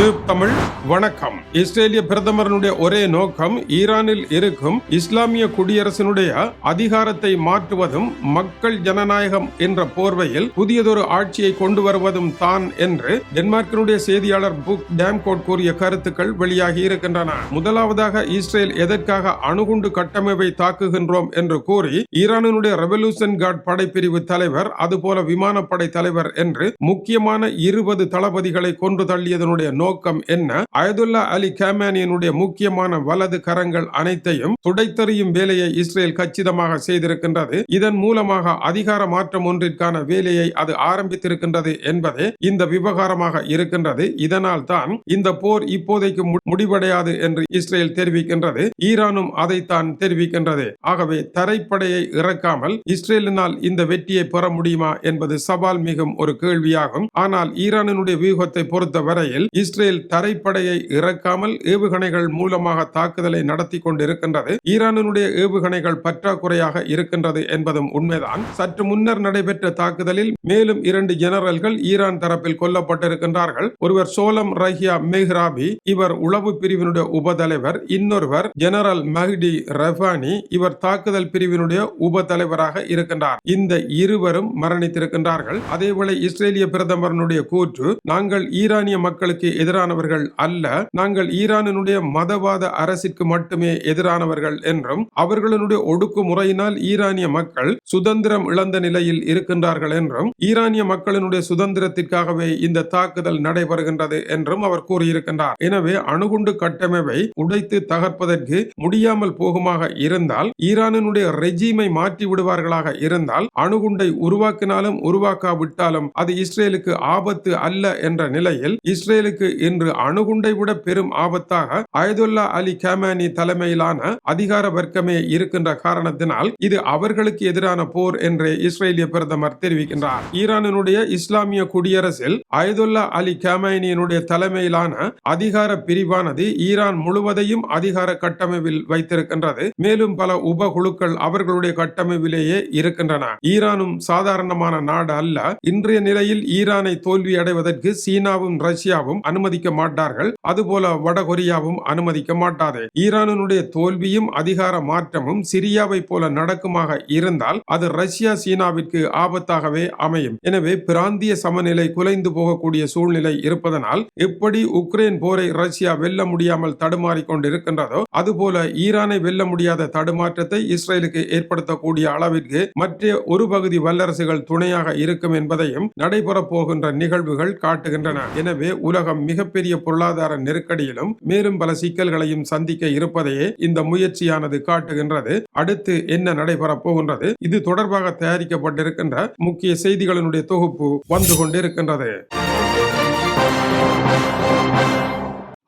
Tube Tamil வணக்கம். இஸ்ரேலிய பிரதமரனுடைய ஒரே நோக்கம் ஈரானில் இருக்கும் இஸ்லாமிய குடியரசினுடைய அதிகாரத்தை மாற்றுவதும் மக்கள் ஜனநாயகம் என்ற போர்வையில் புதியதொரு ஆட்சியை கொண்டு வருவதும் தான் என்று டென்மார்க்கினுடைய செய்தியாளர் புக் டேம்கோட் கூறிய கருத்துக்கள் வெளியாகி இருக்கின்றன. முதலாவதாக இஸ்ரேல் எதற்காக அணுகுண்டு கட்டமைப்பை தாக்குகின்றோம் என்று கூறி ஈரானினுடைய ரெவல்யூஷன் கார்டு படைப்பிரிவு தலைவர் அதுபோல விமானப்படை தலைவர் என்று முக்கியமான இருபது தளபதிகளை கொன்று தள்ளியதனுடைய நோக்கம் நோக்கம் என்ன? அயதுல்லா அலி கேமேனியனுடைய முக்கியமான வலது கரங்கள் அனைத்தையும் துடைத்தறியும் வேலையை இஸ்ரேல் கச்சிதமாக செய்திருக்கின்றது. இதன் மூலமாக அதிகார மாற்றம் ஒன்றிற்கான வேலையை அது ஆரம்பித்திருக்கின்றது என்பதே இந்த விவகாரமாக இருக்கின்றது. இதனால் தான் இந்த போர் இப்போதைக்கு முடிவடையாது என்று இஸ்ரேல் தெரிவிக்கின்றது. ஈரானும் அதைத்தான் தெரிவிக்கின்றது. ஆகவே தரைப்படையை இறக்காமல் இஸ்ரேலினால் இந்த வெற்றியை பெற முடியுமா என்பது சவால் மிகும் ஒரு கேள்வியாகும். ஆனால் ஈரானினுடைய வியூகத்தை பொறுத்த வரையில் இஸ்ரேல் தரைப்படையை இறக்காமல் ஏவுகணைகள் மூலமாக தாக்குதலை நடத்தி கொண்டிருக்கின்றது. ஈரானினுடைய ஏவுகணைகள் பற்றாக்குறையாக இருக்கின்றது என்பதும் உண்மைதான். சற்று முன்னர் நடைபெற்ற தாக்குதலில் மேலும் இரண்டு ஜெனரல்கள் ஈரான் தரப்பில் கொல்லப்பட்டிருக்கின்றார்கள். ஒருவர் சோலம் ரஹியா மெஹ்ராபி இவர் உளவு பிரிவினுடைய உபதலைவர். இன்னொருவர் ஜெனரல் மஹ்டி ரஃபானி இவர் தாக்குதல் பிரிவினுடைய உபதலைவராக இருக்கின்றார். இந்த இருவரும் மரணித்திருக்கின்றார்கள். அதேவேளை இஸ்ரேலிய பிரதமரனுடைய கூற்று நாங்கள் ஈரானிய மக்களுக்கு எதிரானவர்கள் அல்ல. நாங்கள் ஈரானினுடைய மதவாத அரசிற்கு மட்டுமே எதிரானவர்கள் என்றும் அவர்களுடைய ஒடுக்குமுறையினால் ஈரானிய மக்கள் சுதந்திரம் இழந்த நிலையில் இருக்கின்றார்கள் என்றும் ஈரானிய மக்களினுடைய சுதந்திரத்திற்காகவே இந்த தாக்குதல் நடைபெறுகின்றது என்றும் அவர் கூறியிருக்கின்றார். எனவே அணுகுண்டு கட்டமைப்பை உடைத்து தகர்ப்பதற்கு முடியாமல் போகுமாக இருந்தால் ஈரானினுடைய ரெஜீமை மாற்றி விடுவார்களாக இருந்தால் அணுகுண்டை உருவாக்கினாலும் உருவாக்காவிட்டாலும் அது இஸ்ரேலுக்கு ஆபத்து அல்ல என்ற நிலையில் இஸ்ரேலுக்கு இன்று அணுகுண்டை விட பெரும் ஆபத்தாக அயதுல்லா அலி கேமானி தலைமையிலான அதிகார வர்க்கமே இருக்கின்ற காரணத்தினால் இது அவர்களுக்கு எதிரான போர் என்று இஸ்ரேலிய பிரதமர் தெரிவிக்கின்றார். ஈரானினுடைய இஸ்லாமிய குடியரசில் அயதுல்லா அலி கேமானியினுடைய தலைமையிலான அதிகார பிரிவானது ஈரான் முழுவதையும் அதிகார கட்டமைப்பில் வைத்திருக்கின்றது. மேலும் பல உபகுழுக்கள் அவர்களுடைய கட்டமைப்பிலேயே இருக்கின்றன. ஈரானும் சாதாரணமான நாடு அல்ல. இன்றைய நிலையில் ஈரானை தோல்வி அடைவதற்கு சீனாவும் ரஷ்யாவும் அனுமதி அனுமதிக்க மாட்டார்கள். அதுபோல வடகொரியாவும் அனுமதிக்க மாட்டாது. ஈரானுடைய தோல்வியும் அதிகார மாற்றமும் சிரியாவை போல நடக்குமாக இருந்தால் அது ரஷ்யா சீனாவிற்கு ஆபத்தாகவே அமையும். எனவே பிராந்திய சமநிலை குலைந்து போகக்கூடிய சூழ்நிலை இருப்பதனால் எப்படி உக்ரைன் போரை ரஷ்யா வெல்ல முடியாமல் தடுமாறி கொண்டிருக்கின்றதோ அதுபோல ஈரானை வெல்ல முடியாத தடுமாற்றத்தை இஸ்ரேலுக்கு ஏற்படுத்தக்கூடிய அளவிற்கு மற்ற ஒரு பகுதி வல்லரசுகள் துணையாக இருக்கும் என்பதையும் நடைபெறப் போகின்ற நிகழ்வுகள் காட்டுகின்றன. எனவே உலகம் மிகப்பெரிய பொருளாதார நெருக்கடியிலும் மேலும் பல சிக்கல்களையும் சந்திக்க இருப்பதையே இந்த முயற்சியானது காட்டுகின்றது. அடுத்து என்ன நடைபெறப் போகின்றது? இது தொடர்பாக தயாரிக்கப்பட்டிருக்கின்ற முக்கிய செய்திகளினுடைய தொகுப்பு வந்து கொண்டிருக்கின்றது.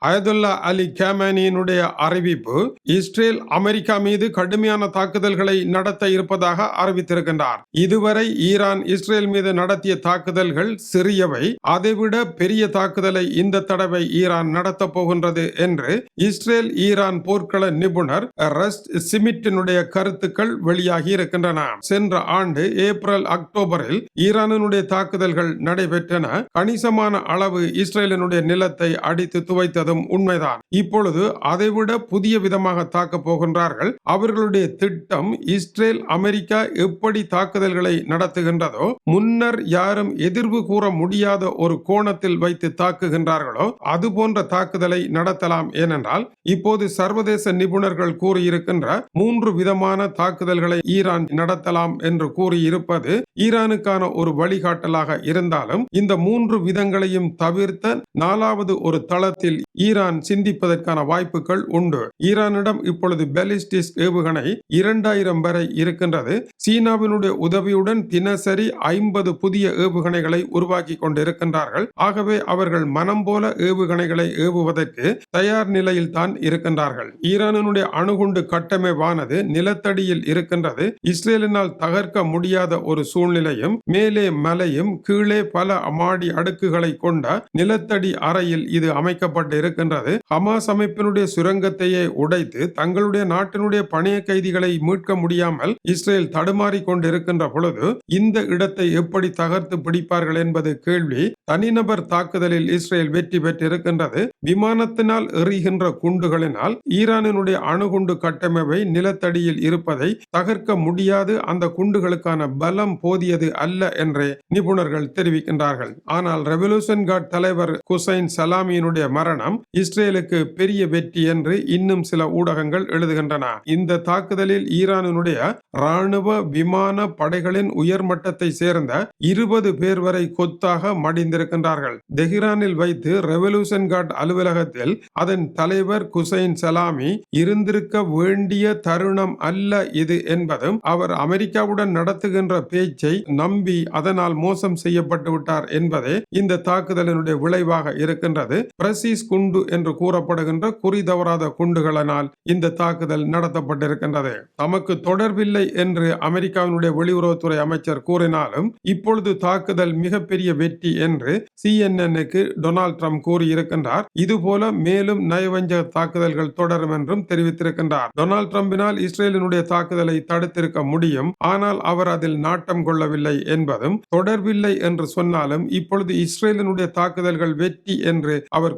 அயதுல்லா அலி கேமனியினுடைய அறிவிப்பு இஸ்ரேல் அமெரிக்கா மீது கடுமையான தாக்குதல்களை நடத்த இருப்பதாக அறிவித்திருக்கின்றார். இதுவரை ஈரான் இஸ்ரேல் மீது நடத்திய தாக்குதல்கள் சிறியவை. அதைவிட பெரிய தாக்குதலை இந்த தடவை ஈரான் நடத்தப் போகின்றது என்று இஸ்ரேல் ஈரான் போர்க்கள நிபுணர் ரஸ்ட் சிமிட்டினுடைய கருத்துக்கள் வெளியாகி இருக்கின்றன. சென்ற ஆண்டு ஏப்ரல் அக்டோபரில் ஈரானினுடைய தாக்குதல்கள் நடைபெற்றன. கணிசமான அளவு இஸ்ரேலினுடைய நிலத்தை அடித்து துவைத்தது என்பதும் உண்மைதான். இப்பொழுது அதைவிட புதிய விதமாக தாக்க போகின்றார்கள். அவர்களுடைய திட்டம் இஸ்ரேல் அமெரிக்கா எப்படி தாக்குதல்களை நடத்துகின்றதோ முன்னர் யாரும் எதிர்வு கூற முடியாத ஒரு கோணத்தில் வைத்து தாக்குகின்றார்களோ அது போன்ற தாக்குதலை நடத்தலாம். ஏனென்றால் இப்போது சர்வதேச நிபுணர்கள் கூறியிருக்கின்ற மூன்று விதமான தாக்குதல்களை ஈரான் நடத்தலாம் என்று கூறியிருப்பது ஈரானுக்கான ஒரு வழிகாட்டலாக இருந்தாலும் இந்த மூன்று விதங்களையும் தவிர்த்த நாலாவது ஒரு தளத்தில் ஈரான் சிந்திப்பதற்கான வாய்ப்புகள் உண்டு. ஈரானிடம் இப்பொழுது பெலிஸ்டிக் ஏவுகணை இரண்டாயிரம் வரை இருக்கின்றது. சீனாவினுடைய உதவியுடன் தினசரி ஐம்பது புதிய ஏவுகணைகளை உருவாக்கி கொண்டிருக்கின்றார்கள். ஆகவே அவர்கள் மனம் போல ஏவுகணைகளை ஏவுவதற்கு தயார் நிலையில் தான் இருக்கின்றார்கள். ஈரானினுடைய அணுகுண்டு கட்டமைப்பானது நிலத்தடியில் இருக்கின்றது. இஸ்ரேலினால் தகர்க்க முடியாத ஒரு சூழ்நிலையும் மேலே மலையும் கீழே பல மாடி அடுக்குகளை கொண்ட நிலத்தடி அறையில் இது அமைக்கப்பட்டு இருக்கின்றது. ஹமாஸ் அமைப்பினுடைய சுரங்கத்தையே உடைத்து தங்களுடைய நாட்டினுடைய பணைய கைதிகளை மீட்க முடியாமல் இஸ்ரேல் தடுமாறி கொண்டிருக்கின்ற பொழுது இந்த இடத்தை எப்படி தகர்த்து பிடிப்பார்கள் என்பது கேள்வி தனிநபர் தாக்குதலில் இஸ்ரேல் வெற்றி பெற்றிருக்கின்றது. விமானத்தினால் எறிகின்ற குண்டுகளினால் ஈரானினுடைய அணுகுண்டு கட்டமைப்பை நிலத்தடியில் இருப்பதை தகர்க்க முடியாது. அந்த குண்டுகளுக்கான பலம் போதியது அல்ல என்றே நிபுணர்கள் தெரிவிக்கின்றார்கள். ஆனால் ரெவல்யூஷன் கார்ட் தலைவர் குசைன் சலாமியினுடைய மரணம் இஸ்ரேலுக்கு பெரிய வெற்றி என்று இன்னும் சில ஊடகங்கள் எழுதுகின்றன. இந்த தாக்குதலில் ஈரானினுடைய ராணுவ விமான படைகளின் உயர்மட்டத்தை சேர்ந்த இருபது பேர் வரை கொத்தாக மடிந்திருக்கின்றார்கள். தெஹ்ரானில் வைத்து ரெவல்யூஷன் கார்டு அலுவலகத்தில் அதன் தலைவர் குசைன் சலாமி இருந்திருக்க வேண்டிய தருணம் அல்ல இது என்பதும் அவர் அமெரிக்காவுடன் நடத்துகின்ற பேச்சை நம்பி அதனால் மோசம் செய்யப்பட்டு விட்டார் என்பதே இந்த தாக்குதலினுடைய விளைவாக இருக்கின்றது. பிரசிஸ் குண்டு என்று கூறப்படுகின்ற குறி தவறாத குண்டுகளினால் இந்த தாக்குதல் நடத்தப்பட்டிருக்கின்றது. தமக்கு தொடர்பில்லை என்று அமெரிக்காவினுடைய வெளியுறவுத்துறை அமைச்சர் கூறினாலும் இப்பொழுது தாக்குதல் மிகப்பெரிய வெற்றி என்று சிஎன்என்னுக்கு டொனால்ட் ட்ரம்ப் கூறியிருக்கின்றார். இதுபோல மேலும் நயவஞ்சக தாக்குதல்கள் தொடரும் என்றும் தெரிவித்திருக்கின்றார். டொனால்ட் ட்ரம்பினால் இஸ்ரேலினுடைய தாக்குதலை தடுத்திருக்க முடியும். ஆனால் அவர் அதில் நாட்டம் கொள்ளவில்லை என்பதும் தொடர்பில்லை என்று சொன்னாலும் இப்பொழுது இஸ்ரேலினுடைய தாக்குதல்கள் வெற்றி என்று அவர்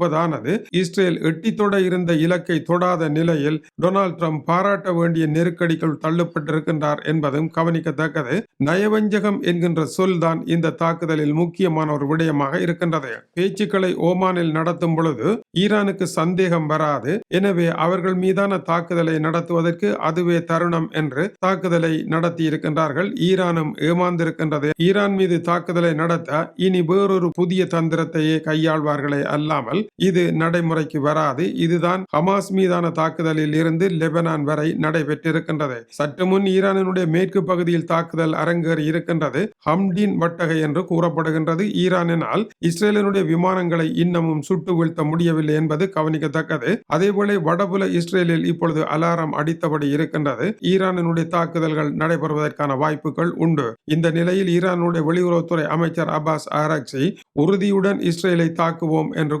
இருப்பதானது? இஸ்ரேல் எட்டி தொட இருந்த இலக்கை தொடாத நிலையில் டொனால்ட் ட்ரம்ப் பாராட்ட வேண்டிய நெருக்கடிக்குள் தள்ளப்பட்டிருக்கின்றார் என்பதும் கவனிக்கத்தக்கது. நயவஞ்சகம் என்கின்ற சொல்தான் இந்த தாக்குதலில் முக்கியமான ஒரு விடயமாக இருக்கின்றது. பேச்சுக்களை ஓமானில் நடத்தும் பொழுது ஈரானுக்கு சந்தேகம் வராது. எனவே அவர்கள் மீதான தாக்குதலை நடத்துவதற்கு அதுவே தருணம் என்று தாக்குதலை நடத்தி இருக்கின்றார்கள் ஈரானும் ஏமாந்திருக்கின்றது. ஈரான் மீது தாக்குதலை நடத்த இனி வேறொரு புதிய தந்திரத்தையே கையாள்வார்களே அல்லாமல் இது நடைமுறைக்கு வராது. இதுதான் ஹமாஸ் மீதான தாக்குதலில் இருந்து லெபனான் வரை நடைபெற்றிருக்கின்றது. சற்று முன் ஈரானினுடைய மேற்கு பகுதியில் தாக்குதல் அரங்கேறி இருக்கின்றது. ஹம்டின் வட்டகை என்று கூறப்படுகின்றது. ஈரானினால் இஸ்ரேலினுடைய விமானங்களை இன்னமும் சுட்டு வீழ்த்த முடியவில்லை என்பது கவனிக்கத்தக்கது. அதேபோல வடபுல இஸ்ரேலில் இப்பொழுது அலாரம் அடித்தபடி இருக்கின்றது. ஈரானினுடைய தாக்குதல்கள் நடைபெறுவதற்கான வாய்ப்புகள் உண்டு. இந்த நிலையில் ஈரானுடைய வெளியுறவுத்துறை அமைச்சர் அப்பாஸ் ஆராக்சி உறுதியுடன் இஸ்ரேலை தாக்குவோம் என்று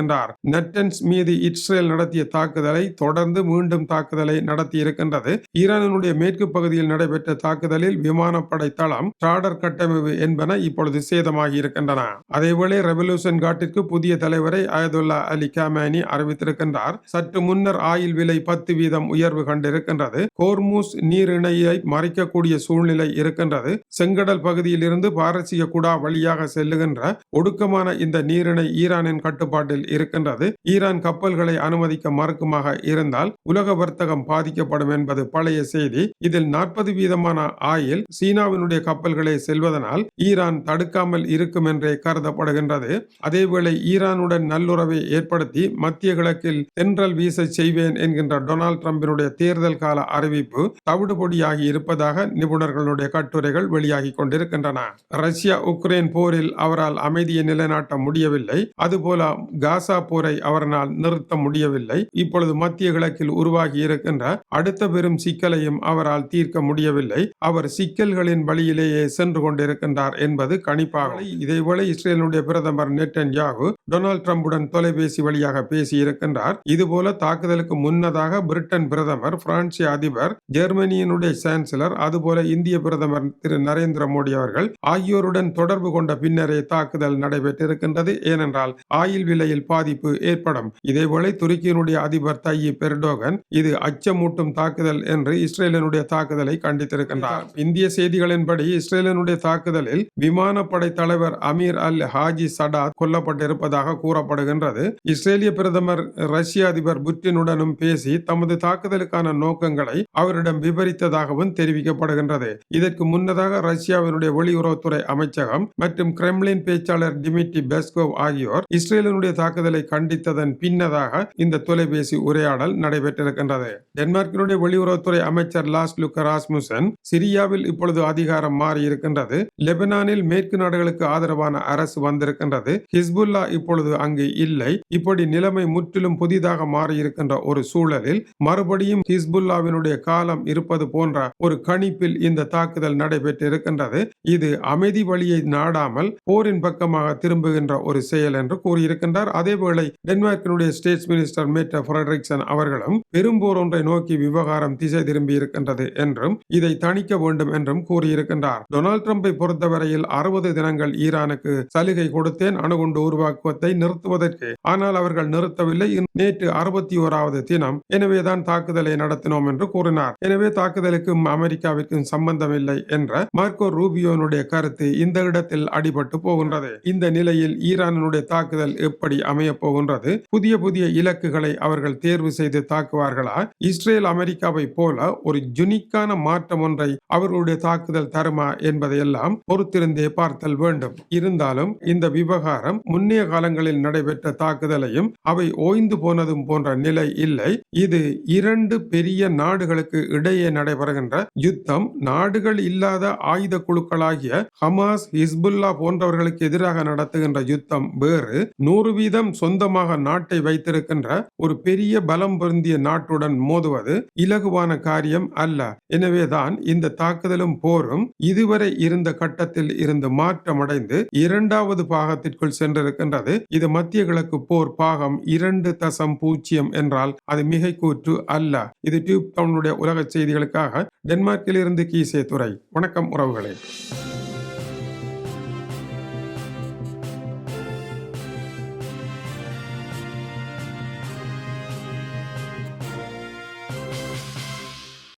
இருக்கின்றார். நெட்டன்ஸ் மீது இஸ்ரேல் நடத்திய தாக்குதலை தொடர்ந்து மீண்டும் தாக்குதலை நடத்தி இருக்கின்றது. ஈரானினுடைய மேற்கு பகுதியில் நடைபெற்ற தாக்குதலில் விமானப்படை தளம் ராடர் கட்டமைப்பு என்பன இப்பொழுது சேதமாகி இருக்கின்றன. அதேவேளை ரெவல்யூஷன் காட்டிற்கு புதிய தலைவரை அயதுல்லா அலி காமானி அறிவித்திருக்கின்றார். சற்று முன்னர் ஆயில் விலை பத்து வீதம் உயர்வு கண்டிருக்கின்றது. கோர்மூஸ் நீரிணையை மறைக்கக்கூடிய சூழ்நிலை இருக்கின்றது. செங்கடல் பகுதியில் இருந்து பாரசீக குடா வழியாக செல்லுகின்ற ஒடுக்கமான இந்த நீரிணை ஈரானின் கட்டுப்பாட்டில் இருக்கின்றது. ஈரான் கப்பல்களை அனுமதிக்க மறுக்குமாக இருந்தால் உலக வர்த்தகம் பாதிக்கப்படும் என்பது பழைய செய்தி. இதில் நாற்பது வீதமான ஆயில் சீனாவினுடைய கப்பல்களை செல்வதனால் ஈரான் தடுக்காமல் இருக்கும் என்றே கருதப்படுகின்றது. அதேவேளை ஈரானுடன் நல்லுறவை ஏற்படுத்தி மத்திய கிழக்கில் தென்றல் வீச செய்வேன் என்கின்ற டொனால்டு டிரம்பினுடைய தேர்தல் கால அறிவிப்பு தவிடுபொடியாகி இருப்பதாக நிபுணர்களுடைய கட்டுரைகள் வெளியாகி கொண்டிருக்கின்றன. ரஷ்யா உக்ரைன் போரில் அவரால் அமைதியை நிலைநாட்ட முடியவில்லை. அதுபோல காஸ் காசா போரை அவரால் நிறுத்த முடியவில்லை. இப்பொழுது மத்திய கிழக்கில் உருவாகி இருக்கின்ற அடுத்த பெரும் சிக்கலையும் அவரால் தீர்க்க முடியவில்லை. அவர் சிக்கல்களின் வழியிலேயே சென்று கொண்டிருக்கின்றார் என்பது கணிப்பாக இதேபோல இஸ்ரேலுடைய பிரதமர் நெட்டன் யாகு டொனால்ட் ட்ரம்புடன் தொலைபேசி வழியாக பேசியிருக்கின்றார். இதுபோல தாக்குதலுக்கு முன்னதாக பிரிட்டன் பிரதமர் பிரான்சிய அதிபர் ஜெர்மனியினுடைய சான்சலர் அதுபோல இந்திய பிரதமர் திரு நரேந்திர மோடி அவர்கள் ஆகியோருடன் தொடர்பு கொண்ட பின்னரே தாக்குதல் நடைபெற்றிருக்கின்றது. ஏனென்றால் ஆயில் விலையில் பாதிப்பு ஏற்படும். இதேபோல துருக்கியினுடைய அதிபர் தையீப் எர்டோகன் இது அச்சமூட்டும் தாக்குதல் என்று இஸ்ரேலினுடைய தாக்குதலை கண்டித்திருக்கின்றார். இந்திய செய்திகளின்படி இஸ்ரேலினுடைய தாக்குதலில் விமானப்படை தலைவர் அமீர் அல் ஹாஜி சடாத் கொல்லப்பட்டிருப்பதாக கூறப்படுகின்றது. இஸ்ரேலிய பிரதமர் ரஷ்ய அதிபர் புட்டினுடனும் பேசி தமது தாக்குதலுக்கான நோக்கங்களை அவரிடம் விவரித்ததாகவும் தெரிவிக்கப்படுகின்றது. இதற்கு முன்னதாக ரஷ்யாவினுடைய வெளியுறவுத்துறை அமைச்சகம் மற்றும் கிரெம்லின் பேச்சாளர் டிமிட்ரி பெஸ்கோவ் ஆகியோர் இஸ்ரேலினுடைய தாக்குதலை கண்டித்ததன் பின்னதாக இந்த தொலைபேசி உரையாடல் நடைபெற்றிருக்கின்றது. டென்மார்க்கினுடைய வெளியுறவுத்துறை அமைச்சர் லாஸ் லுக்க ராஸ்முசன் சிரியாவில் இப்பொழுது அதிகாரம் மாறி இருக்கின்றது லெபனானில் மேற்கு நாடுகளுக்கு ஆதரவான அரசு வந்திருக்கின்றது. ஹிஸ்புல்லா இப்பொழுது அங்கு இல்லை. இப்படி நிலைமை முற்றிலும் புதிதாக மாறியிருக்கின்ற ஒரு சூழலில் மறுபடியும் ஹிஸ்புல்லாவினுடைய காலம் இருப்பது போன்ற ஒரு கணிப்பில் இந்த தாக்குதல் நடைபெற்றிருக்கின்றது. இது அமைதி வழியை நாடாமல் போரின் பக்கமாக திரும்புகின்ற ஒரு செயல் என்று கூறியிருக்கின்றார். அதேவேளை டென்மார்க்கினுடைய ஸ்டேட்ஸ் மினிஸ்டர் மேட்ட ஃபிரெட்ரிக்சன் அவர்களும் பெரும்போர் ஒன்றை நோக்கி விவகாரம் திசை திரும்பி இருக்கின்றது என்றும் இதை தணிக்க வேண்டும் என்றும் கூறியிருக்கின்றார். டொனால்ட் ட்ரம்பை பொறுத்தவரையில் அறுபது தினங்கள் ஈரானுக்கு சலுகை கொடுத்தேன் அணுகுண்டு உருவாக்குவதை நிறுத்துவதற்கு. ஆனால் அவர்கள் நிறுத்தவில்லை. நேற்று அறுபத்தி ஓராவது தினம் எனவேதான் தாக்குதலை நடத்தினோம் என்று கூறினார். எனவே தாக்குதலுக்கும் அமெரிக்காவிற்கும் சம்பந்தமில்லை என்ற மார்க்கோ ரூபியோனுடைய கருத்து இந்த இடத்தில் அடிபட்டு போகின்றது. இந்த நிலையில் ஈரானுடைய தாக்குதல் எப்படி அமையப் போகின்றது புதிய புதிய இலக்குகளை அவர்கள் தேர்வு செய்து தாக்குவார்களா? இஸ்ரேல் அமெரிக்காவை போல ஒரு ஜுனிக்கான மாற்றம் ஒன்றை அவர்களுடைய தாக்குதல் தருமா என்பதையெல்லாம் பொறுத்திருந்தே பார்த்தல் வேண்டும். இருந்தாலும் இந்த விவகாரம் முன்னைய காலங்களில் நடைபெற்ற தாக்குதலையும் அவை ஓய்ந்து போனதும் போன்ற நிலை இல்லை. இது இரண்டு பெரிய நாடுகளுக்கு இடையே நடைபெறுகின்ற யுத்தம். நாடுகள் இல்லாத ஆயுத குழுக்களாகிய ஹமாஸ் ஹிஸ்புல்லா போன்றவர்களுக்கு எதிராக நடத்துகின்ற யுத்தம் வேறு. நூறு வீதம் சொந்தமாக நாட்டை வைத்திருக்கின்ற ஒரு பெரிய பலம் பொருந்திய நாட்டுடன் மோதுவது இலகுவான காரியம் அல்ல. எனவேதான் இந்த தாக்குதலும் போரும் இதுவரை இருந்த கட்டத்தில் இருந்து மாற்றமடைந்து இரண்டாவது பாகத்திற்குள் சென்றிருக்கின்றது. இது மத்திய கிழக்கு போர் பாகம் இரண்டு தசம் பூஜ்ஜியம் என்றால் அது மிகை கூற்று அல்ல. இது டியூப் டவுனுடைய உலக செய்திகளுக்காக டென்மார்க்கில் இருந்து கீசே துறை வணக்கம் உறவுகளே.